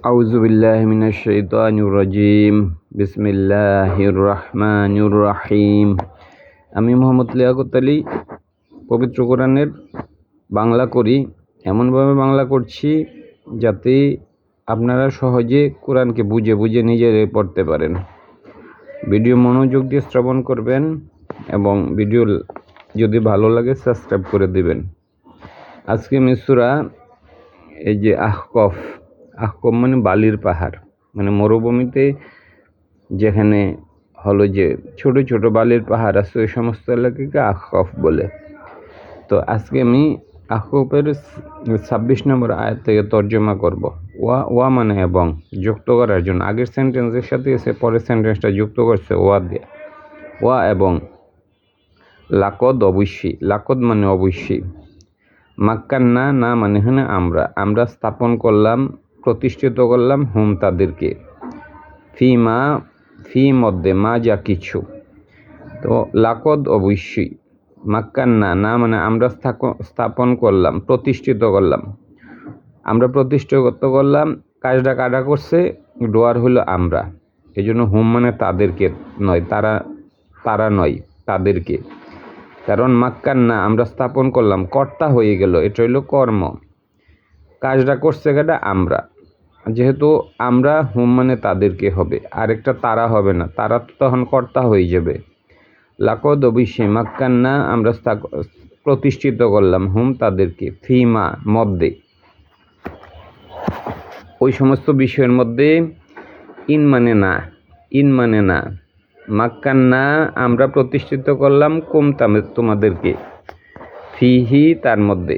أعوذ بالله من الشيطان الرجيم بسم الله الرحمن الرحيم আমি মোহাম্মদ লিয়াকত আলী পবিত্র কোরআনের বাংলা করি এমনভাবে বাংলা করছি যাতে আপনারা সহজে কোরআনকে বুঝে বুঝে নিজেরাই পড়তে পারেন ভিডিও মনোযোগ দিয়ে শ্রবণ করবেন এবং ভিডিও যদি ভালো লাগে সাবস্ক্রাইব করে দিবেন আজকে মিসুরা এই যে আহকফ আহকফ মানে বালির পাহাড়। মানে মরুভূমিতে যেখানে হলো যে ছোট ছোট বালির পাহাড় আছে, ওই সমস্ত এলাকাকে আহকফ বলে। তো আজকে আমি আহকফের ছাব্বিশ নম্বর আয়াত থেকে তর্জমা করব। ওয়া ওয়া মানে এবং যুক্ত করার জন্য। আগের সেন্টেন্সের সাথে এসে পরের সেন্টেন্সটা যুক্ত করছে, ওয়া দিয়ে। ওয়া এবং লাকদ অবশ্যই লাকদ মানে অবশ্যই মাক্কান্না না না মানে হনে আমরা। আমরা স্থাপন করলাম প্রতিষ্ঠিত করলাম হুম তাদেরকে। ফি মা ফি মধ্যে মা যা কিছু। তো লাকদ অবশ্যই। মাক্কান্না, না মানে আমরা স্থাপন করলাম, প্রতিষ্ঠিত করলাম। আমরা প্রতিষ্ঠিত করলাম, কাজটা কাটা করছে? ডোয়ার হলো আমরা। এই জন্য হুম মানে তাদেরকে নয়, তারা তারা নয়, তাদেরকে। কারণ মাক্কান্না, আমরা স্থাপন করলাম, কর্তা হয়ে গেল, এটা হইল কর্ম। কাজটা করছে এটা আমরা। যেহেতু আমরা হুম মানে তাদেরকে হবে, আরেকটা তারা হবে না। তারা তো তখন কর্তা হয়ে যাবে। লাকদ অবশ্যই মাক্কান্না আমরা প্রতিষ্ঠিত করলাম হুম তাদেরকে, ফিমা মধ্যে ওই সমস্ত বিষয়ের মধ্যে ইন মানে না, ইন মানে না। মাক্কান্না আমরা প্রতিষ্ঠিত করলাম কুম তোমাদেরকে। ফিহি তার মধ্যে।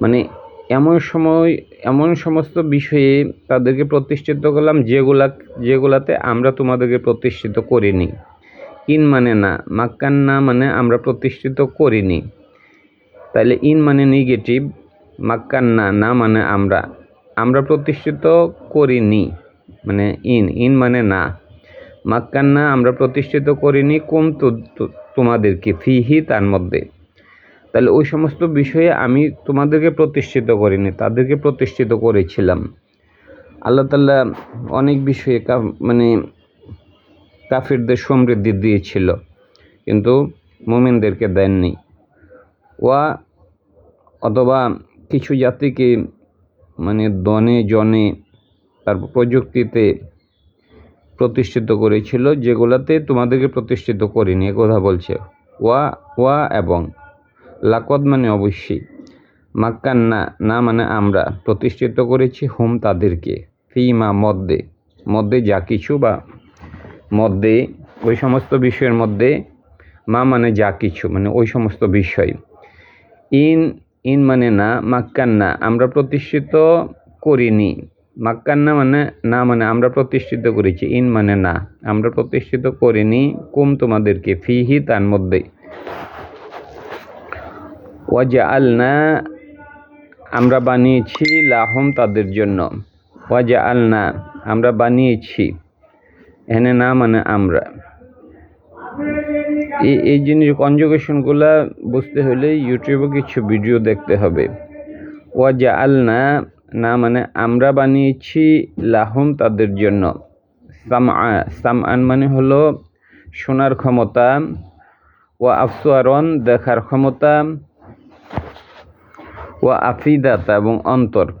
মানে এমন সময়, এমন সমস্ত বিষয়ে তাদেরকে প্রতিষ্ঠিত করলাম যেগুলা, যেগুলাতে আমরা তোমাদেরকে প্রতিষ্ঠিত করিনি। ইন মানে না মাক্কান্না মানে আমরা প্রতিষ্ঠিত করিনি। তাহলে ইন মানে নেগেটিভ মাক্কান্না না না মানে আমরা। আমরা প্রতিষ্ঠিত করিনি মানে ইন ইন মানে না। মাক্কান্না আমরা প্রতিষ্ঠিত করিনি কোন তোমাদেরকে, ফিহি তার মধ্যে। তাহলে ওই সমস্ত বিষয়ে আমি তোমাদেরকে প্রতিষ্ঠিত করিনি, তাদেরকে প্রতিষ্ঠিত করেছিলাম। আল্লাহ তাল্লাহ অনেক বিষয়ে মানে কাফিরদের সমৃদ্ধি দিয়েছিল, কিন্তু মোমেনদেরকে দেননি। ওয়া, অথবা কিছু জাতিকে মানে দনে জনে তারপর প্রযুক্তিতে প্রতিষ্ঠিত করেছিল, যেগুলাতে তোমাদেরকে প্রতিষ্ঠিত করিনি কথা বলছে। ওয়া ওয়া এবং লাকদ মানে অবশ্যই। মাক্কান্না না মানে আমরা। প্রতিষ্ঠিত করেছি হুম তাদেরকে। ফিমা মধ্যে মধ্যে যা কিছু বা মধ্যে ওই সমস্ত বিষয়ের মধ্যে মা মানে যা কিছু মানে ওই সমস্ত বিষয়। ইন ইন মানে না মাক্কান্না আমরা প্রতিষ্ঠিত করিনি। মাক্কান্না মানে না মানে আমরা প্রতিষ্ঠিত করেছি। ইন মানে না। আমরা প্রতিষ্ঠিত করিনি কুম তোমাদেরকে। ফিহি তার মধ্যে ওয়াজা আলনা আমরা বানিয়েছি লাহম তাদের জন্য। ওয়াজা আলনা আমরা বানিয়েছি। এখানে না মানে আমরা। এই এই জিনিস কনজুগেশনগুলো বুঝতে হলে ইউটিউবে কিছু ভিডিও দেখতে হবে। ওয়াজা আলনা না মানে আমরা বানিয়েছি লাহম তাদের জন্য। সামা সামআন মানে হলো শোনার ক্ষমতা। ও আফসোয়ারন দেখার ক্ষমতা। ও আফিদাতা এবং অন্তর।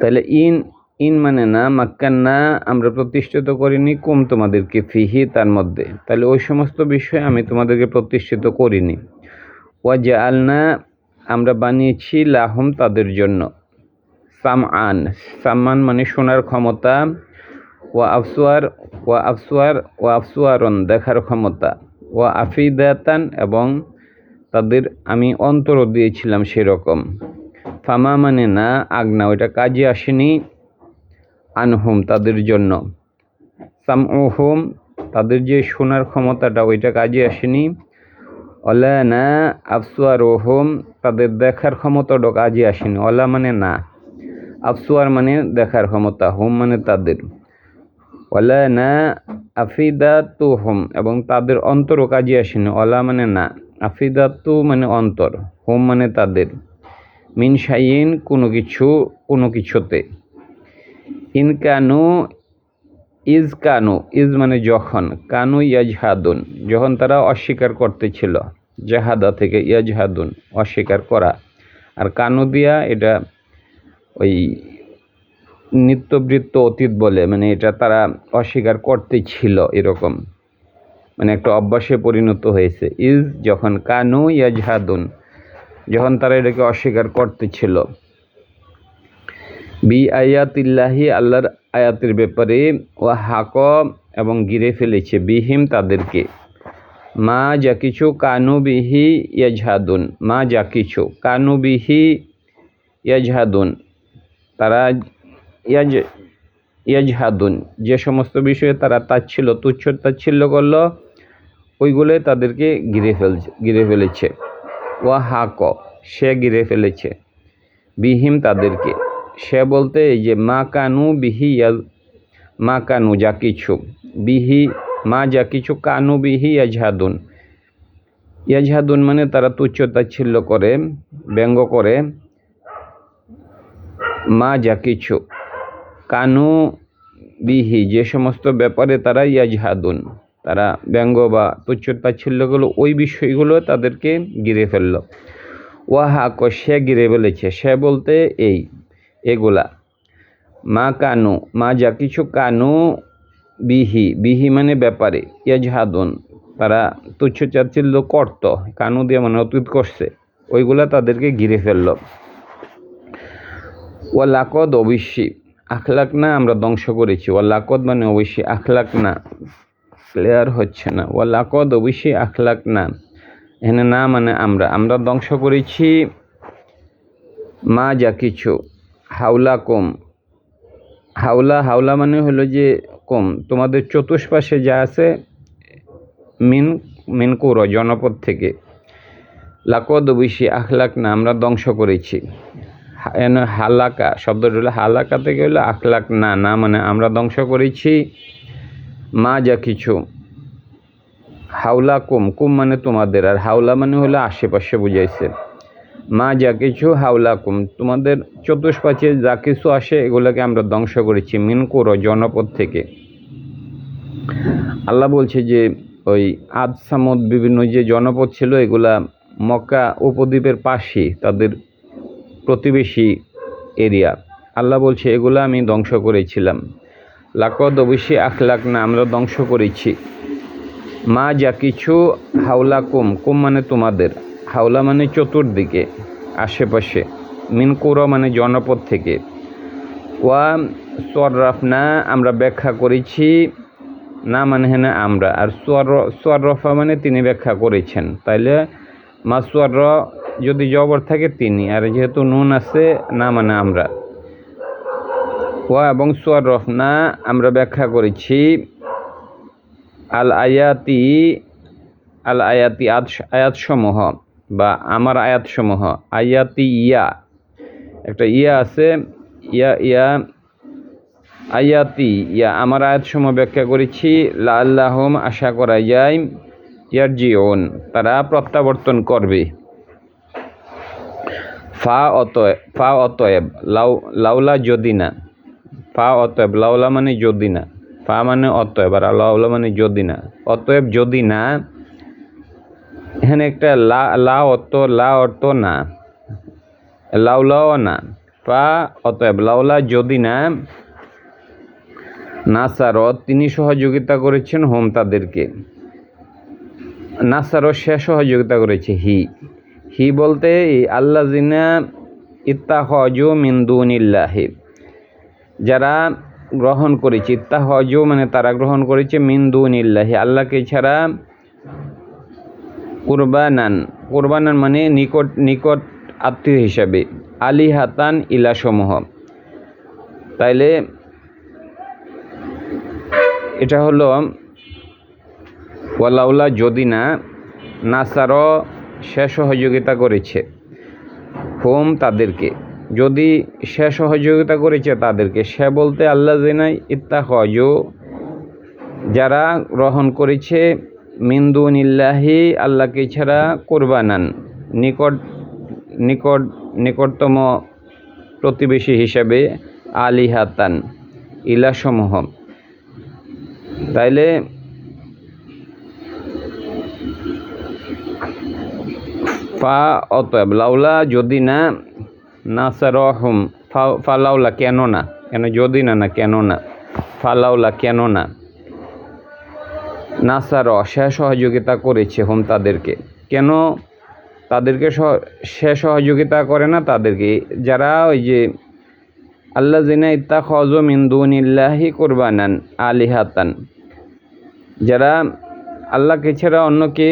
তাহলে ইন ইন মানে না, মাক্কান্না আমরা প্রতিষ্ঠিত করিনি, কুম তোমাদেরকে ফিহি তার মধ্যে। তাহলে ওই সমস্ত বিষয়ে আমি তোমাদেরকে প্রতিষ্ঠিত করিনি। ওয়া আলনা আমরা বানিয়েছি লাহম তাদের জন্য। সামআন সামান মানে শোনার ক্ষমতা। ও আফসুয়ার ও আফসুয়ার ও আফসুয়ারন দেখার ক্ষমতা। ও আফিদাতান এবং তাদের আমি অন্তরও দিয়েছিলাম সেরকম। ফামা মানে না, আগনা, ওইটা কাজে আসেনি আনহুম তাদের জন্য। সাম হোম তাদের যে শোনার ক্ষমতাটা, ওইটা কাজে আসেনি। অলা না আফসুয়ার হোম তাদের দেখার ক্ষমতাটা কাজে আসেনি। অলা মানে না, আফসুয়ার মানে দেখার ক্ষমতা, হোম মানে তাদের। অলা না আফিদাতু হোম এবং তাদের অন্তরও কাজে আসেনি। অলা মানে না। আফিদাতু মানে অন্তর, হোম মানে তাদের। মিন শাইন কোনো কিছু, কোনো কিছুতে। In Kanu, is Kanu, is মানে যখন। কানু ইয়াজহাদুন, যখন তারা অস্বীকার করতেছিল। জাহাদা থেকে ইয়াজহাদুন, অস্বীকার করা। আর কানু দিয়া এটা ওই নিত্যবৃত্ত অতীত বলে মানে এটা তারা অস্বীকার করতে ছিল এরকম। মানে একটা অভ্যাসে পরিণত হয়েছে। ইজ যখন কানু ইয়াজহাদুন, যখন তারা এটাকে অস্বীকার করতেছিল। বি আয়াতিল্লাহি আল্লাহর আয়াতের ব্যাপারে ও হাক এবং গিরে ফেলেছে বিহিম তাদেরকে। মা যা কিছু কানু বিহি ইয়াজহাদুন, মা যা কিছু কানু বিহি ইয়াজহাদুন, তারা ইয়াজ, ইয়াজহাদুন, যে সমস্ত বিষয়ে তারা তাচ্ছিল তুচ্ছ তাচ্ছিল্য করল ওইগুলোই তাদেরকে ঘিরে ফেলছে ঘিরে ফেলেছে। ও হাক সে ঘিরে ফেলেছে। বিহিম তাদেরকে, সে বলতে এই যে, মা কানু বিহি মা কানু যা কিছু, বিহি, মা যা কিছু, কানু বিহি ইয়াজহাদুন। ইয়াজহাদুন মানে তারা তুচ্ছ তাচ্ছিল্য করে, ব্যঙ্গ করে। মা যা কিছু, কানু বিহি, যে সমস্ত ব্যাপারে তারা ইয়াজহাদুন। তারা ব্যঙ্গ বা তুচ্ছ তাচ্ছিল্যগুলো ওই বিষয়গুলো তাদেরকে ঘিরে ফেলল। ক সে গিরে ফেলেছে। সে বলতে এই, এগুলা, মা কানু, মা যা কিছু কানু বিহি বিহি মানে ব্যাপারে, ইয়াজহাদুন, তারা তুচ্ছ চাচ্ছিল্য করত, কানু দিয়ে মানে অতীত করছে, ওইগুলা তাদেরকে ঘিরে ফেলল। ও লাকদ অবশ্যই আখলাক না আমরা ধ্বংস করেছি। ও লাকদ মানে অবশ্যই আখলাক না। ক্লিয়ার হচ্ছে না। ও লাকদ অবশ্যই আখলাক না। এখানে না মানে আমরা। আমরা ধ্বংস করেছি মা যা কিছু। হাওলা কম। হাওলা হাওলা মানে হলো যে কম। তোমাদের চতুষ্পাশে যা আছে, মিন, মিনকুর, জনপদ থেকে। লাকদ বেশি আখলাক না। আমরা ধ্বংস করেছি। এন হালাকা, শব্দটা হলো হালাকা থেকে হলো আখলাক না। না মানে আমরা ধ্বংস করেছি। মা যা কিছু। হাওলা কুম কুম মানে তোমাদের, আর হাওলা মানে হলো আশেপাশে বুঝাইছে। মা যা কিছু, হাওলা কুম, তোমাদের চতুষ্পাশে যা কিছু আসে এগুলোকে আমরা ধ্বংস করেছি, মিনকুর, জনপদ থেকে। আল্লাহ বলছে যে, ওই আদ সামদ বিভিন্ন যে জনপদ ছিল, এগুলা মক্কা উপদ্বীপের পাশে তাদের প্রতিবেশী এরিয়া। আল্লাহ বলছে, এগুলো আমি ধ্বংস করেছিলাম। লাকদ অবশ্যই আখলাক না, আমরা ধ্বংস করেছি। মা যা কিছু, হাওলা কুম কুম মানে তোমাদের, হাওলা মানে চতুর্দিকে, আশেপাশে মিনকুর মানে জনপদ থেকে। ওয়া সররাফনা আমরা ব্যাখ্যা করেছি, না মানে হ্যাঁ আমরা, আর সোয়ার, সোয়াররফা মানে তিনি ব্যাখ্যা করেছেন। তাইলে মা সোয়ার যদি জবর থাকে তিনি, আর যেহেতু নুন আছে, না মানে আমরা। ওয়া এবং সোয়াররফ না আমরা ব্যাখ্যা করেছি আল আয়াতি আল আয়াতি আয়াতসমূহ বা আমার আয়াতসমূহ। আয়াতি ইয়া, একটা ইয়া আছে, ইয়া ইয়া, আয়াতি ইয়া, আমার আয়াতসমূহ ব্যাখ্যা করেছি। লা আল্লাহম আশা করা যায় ইয়ার জিওন তারা প্রত্যাবর্তন করবে। ফা অতএব ফা অতএব, লাউ, লাউলা যদি না। ফা অতএব লাউলা মানে যদি না। ফা মানে অতএব আর লাউলা মানে যদি না। অতএব যদি না, এখানে একটা লা লা অত লা অর্থ না। লাউলাও না। ফা অতএব লাউলা যদি না, নাসারত তিনি সহযোগিতা করেছেন হোম তাদেরকে। নাসারও সে সহযোগিতা করেছে, হি। হি বলতে আল্লাহ জিনা ইত্তাহজ মিন্দুনিল্লাহি যারা গ্রহণ করেছে ইত্তাহজ মানে তারা গ্রহণ করেছে মিন্দুনিল্লাহি আল্লাহকে ছাড়া কুরবানান কুরবানান মানে নিকট নিকট আত্মীয় হিসাবে আলী হাতান ইলাসমূহ তাইলে এটা হলো, ওয়ালাউলা যদি না নাসারও সে সহযোগিতা করেছে, হোম তাদেরকে। যদি সে সহযোগিতা করেছে তাদেরকে, সে বলতে আল্লাহ জিনাই ইত্তা হজ যারা গ্রহণ করেছে মিন্দুনিল্লাহি আল্লাহকে ছাড়া কোরবানান, নিকট নিকট, নিকটতম প্রতিবেশী হিসাবে আলিহাতান, ইলাসমূহ। তাইলে ফা অতএব, লাউলা যদি না নাসারহম ফালাউলা কেন না কেন যদি না না কেন না ফালাউলা কেন না নাসার সে সহযোগিতা করেছে হোম তাদেরকে। কেন তাদেরকে সে সহযোগিতা করে না তাদেরকে? যারা ওই যে আল্লাহ জিনা ইত্তা খজ মিন্দুনিল্লাহি কোরবানান আলিহাতান। যারা আল্লাহকে ছাড়া অন্যকে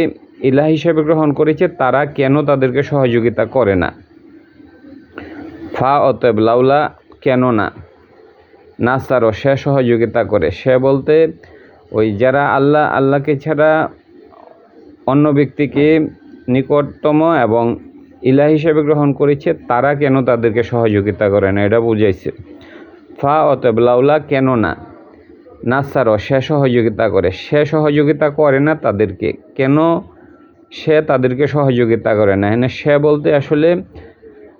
ইলাহ হিসেবে গ্রহণ করেছে, তারা কেন তাদেরকে সহযোগিতা করে না? ফা অতএব লাউলা কেন না নাসারও সে সহযোগিতা করে। সে বলতে, ওই যারা আল্লাহ, আল্লাহকে ছাড়া অন্য ব্যক্তিকে নিকটতম এবং ইলা হিসেবে গ্রহণ করেছে, তারা কেন তাদেরকে সহযোগিতা করে না? এটা বুঝাইছে। ফা অতএব লাউলা কেন না নাসারও সে সহযোগিতা করে। সে সহযোগিতা করে না তাদেরকে। কেন সে তাদেরকে সহযোগিতা করে না? সে বলতে আসলে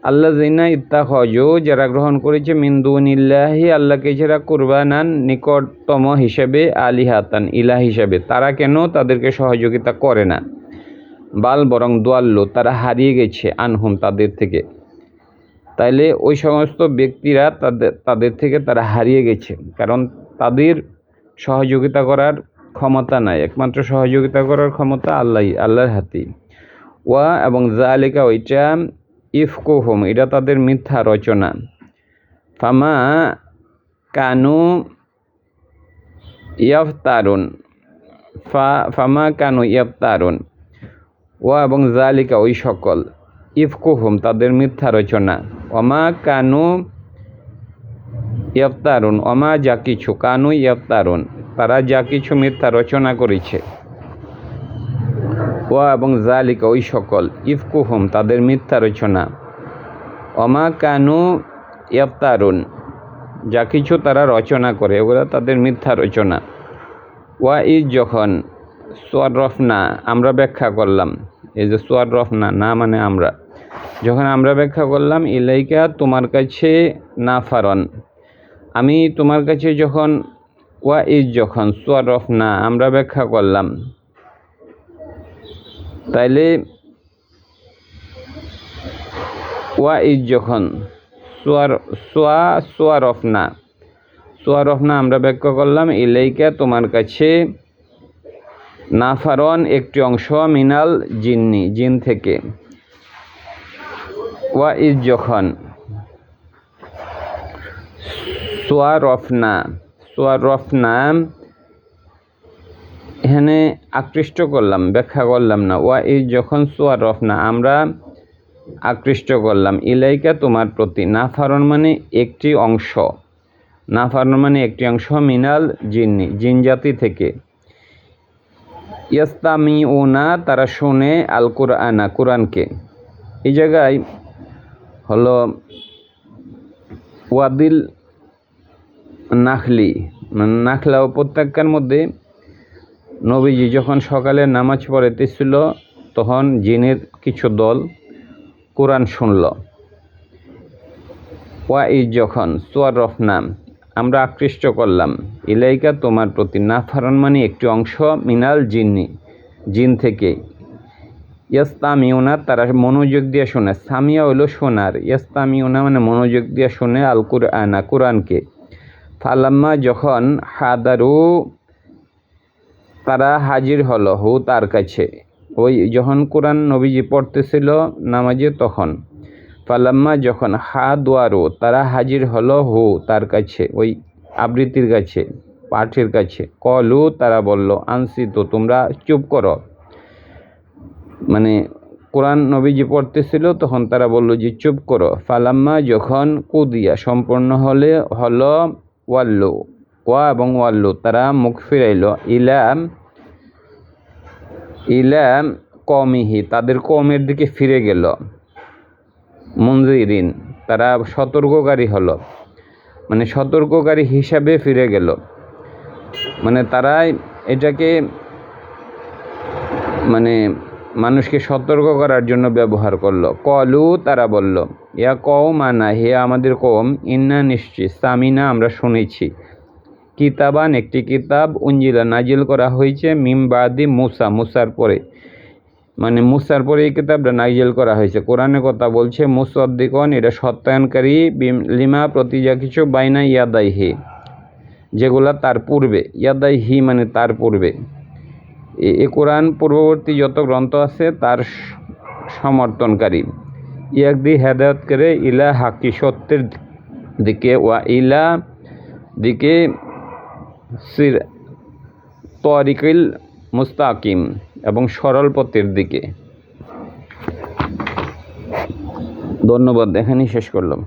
আল্লাহ জিনা ইত্তাখজ যারা গ্রহণ করেছে মিন্দুনিল্লাহি আল্লাহকে যারা কুরবানান নিকটতম হিসেবে আলিহাতান ইলা হিসেবে। তারা কেন তাদেরকে সহযোগিতা করে না? বাল বরং দোয়াল্লো, তারা হারিয়ে গেছে আনহুম তাদের থেকে। তাইলে ওই সমস্ত ব্যক্তিরা তাদের তাদের থেকে তারা হারিয়ে গেছে, কারণ তাদের সহযোগিতা করার ক্ষমতা নাই। একমাত্র সহযোগিতা করার ক্ষমতা আল্লাহ, আল্লাহর হাতেই। ওয়া এবং জালিকা ওইটা ইফকুহুম, এটা তাদের মিথ্যা রচনা। ফামা কানু ইয়াফতারুন, ফা, ফামা কানু ইয়াফতারুন, ওয়া এবং জালিকা ওই সকল। ইফকুহুম, তাদের মিথ্যা রচনা। অমা কানু ইফতারুন অমা যা কিছু, কানু ইফতারুন তারা যা কিছু মিথ্যা রচনা করেছে। ওয়া এবং জালিকা ওই সকল, ইফকুহুম, তাদের মিথ্যা রচনা। অমা কানু ইফতারুন যা কিছু তারা রচনা করে, ওগুলো তাদের মিথ্যা রচনা। ওয়া ইজ যখন সোয়ার রফনা আমরা ব্যাখ্যা করলাম, এই যে সোয়ার রফনা না মানে আমরা। যখন আমরা ব্যাখ্যা করলাম, ইলাইকা তোমার কাছে না ফারন আমি তোমার কাছে যখন, ওয়া ইজ যখন সোয়ার রফনা আমরা ব্যাখ্যা করলাম তাইলে ওয়া ইজ যখন সোয়ার, সোয়া সোয়ার রফনা সোয়ার রফনা আমরা ব্যাখ্যা করলাম, ইলাইকা তোমার কাছে নাফারন একটি অংশ মিনাল জিন্নি, জিন থেকে। ওয়া ইজ যখন সোয়া রফনা সোয়া রফনা এখানে আকৃষ্ট করলাম, ব্যাখ্যা করলাম না। ওয়া ইজ যখন সোয়া রফনা আমরা আকৃষ্ট করলাম, ইলাইকা তোমার প্রতি। নাফারন মানে একটি অংশ। নাফারন মানে একটি অংশ মিনাল জিন্নি, জিন জাতি থেকে। ইয়াস্তামি ওনা তারা শোনে আল কোরআনা কোরআনকে। এই জায়গায় হলো ওয়াদিল নাখলি মানে নাখলা উপত্যকার মধ্যে নবীজি যখন সকালে নামাজ পড়াইতেছিল তখন জিনের কিছু দল কোরআন শুনল। ওয়া ইজ যখন সোয়ার রফনাম আমরা আকৃষ্ট করলাম, ইলাইকা তোমার প্রতি নাফারন মানে একটি অংশ মিনাল জিন্নি, জিন থেকে। ইয়াস্তামিউনা, তারা মনোযোগ দিয়ে শোনে। সামিয়া হইল শোনার ইয়াস্তামিউনা মানে মনোযোগ দিয়ে শোনে আল কুরআনা কোরআনকে। ফালাম্মা যখন হাদারু তারা হাজির হলো হু তার কাছে। ওই যখন কোরআন নবীজি পড়তেছিল নামাজে তখন। ফালাম্মা যখন হা দোয়ারো তারা হাজির হলো হু তার কাছে, ওই আবৃত্তির কাছে, পাঠের কাছে। কলু, তারা বলল আনসি তো তোমরা চুপ করো। মানে কোরআন নবীজি পড়তেছিল, তখন তারা বলল যে, চুপ করো। ফালাম্মা যখন কুদিয়া সম্পূর্ণ হলে, হলো ওয়াল্লু। ওয়া এবং ওয়াল্লু, তারা মুখ ফিরাইল ইলাম ইলাম কমিহি তাদের কমের দিকে ফিরে গেল। মঞ্জিরিন তারা সতর্ককারী হলো মানে সতর্ককারী হিসাবে ফিরে গেল। মানে তারা এটাকে মানে মানুষকে সতর্ক করার জন্য ব্যবহার করল। কলু, তারা বলল, ইয়া কও মানা হে আমাদের কম ইন্না নিশ্চিত, সামিনা, আমরা শুনেছি। কিতাবান, একটি কিতাব উঞ্জিলা নাজিল করা হয়েছে মিমবাদি মুসা, মুসার পরে। মানে মুসার পরে এই কিতাবটা নাজিল করা হয়েছে। কোরআনে কথা বলছে, মুসদ্দিকন, এটা সত্যায়নকারী লিমা প্রতি যা কিছু বাইনা ইয়াদাই হে যেগুলা তার পূর্বে। ইয়াদাই হি মানে তার পূর্বে। এ- কোরআন পূর্ববর্তী যত গ্রন্থ আছে, তার সমর্থনকারী। ইয়াকদি হেদায়ত করে ইলা হাকি সত্যের দিকে ওয়া ইলা দিকে সির তরিকিল মুস্তাকিম এবং সরল পথের দিকে। ধন্যবাদ এখানেই শেষ করলাম।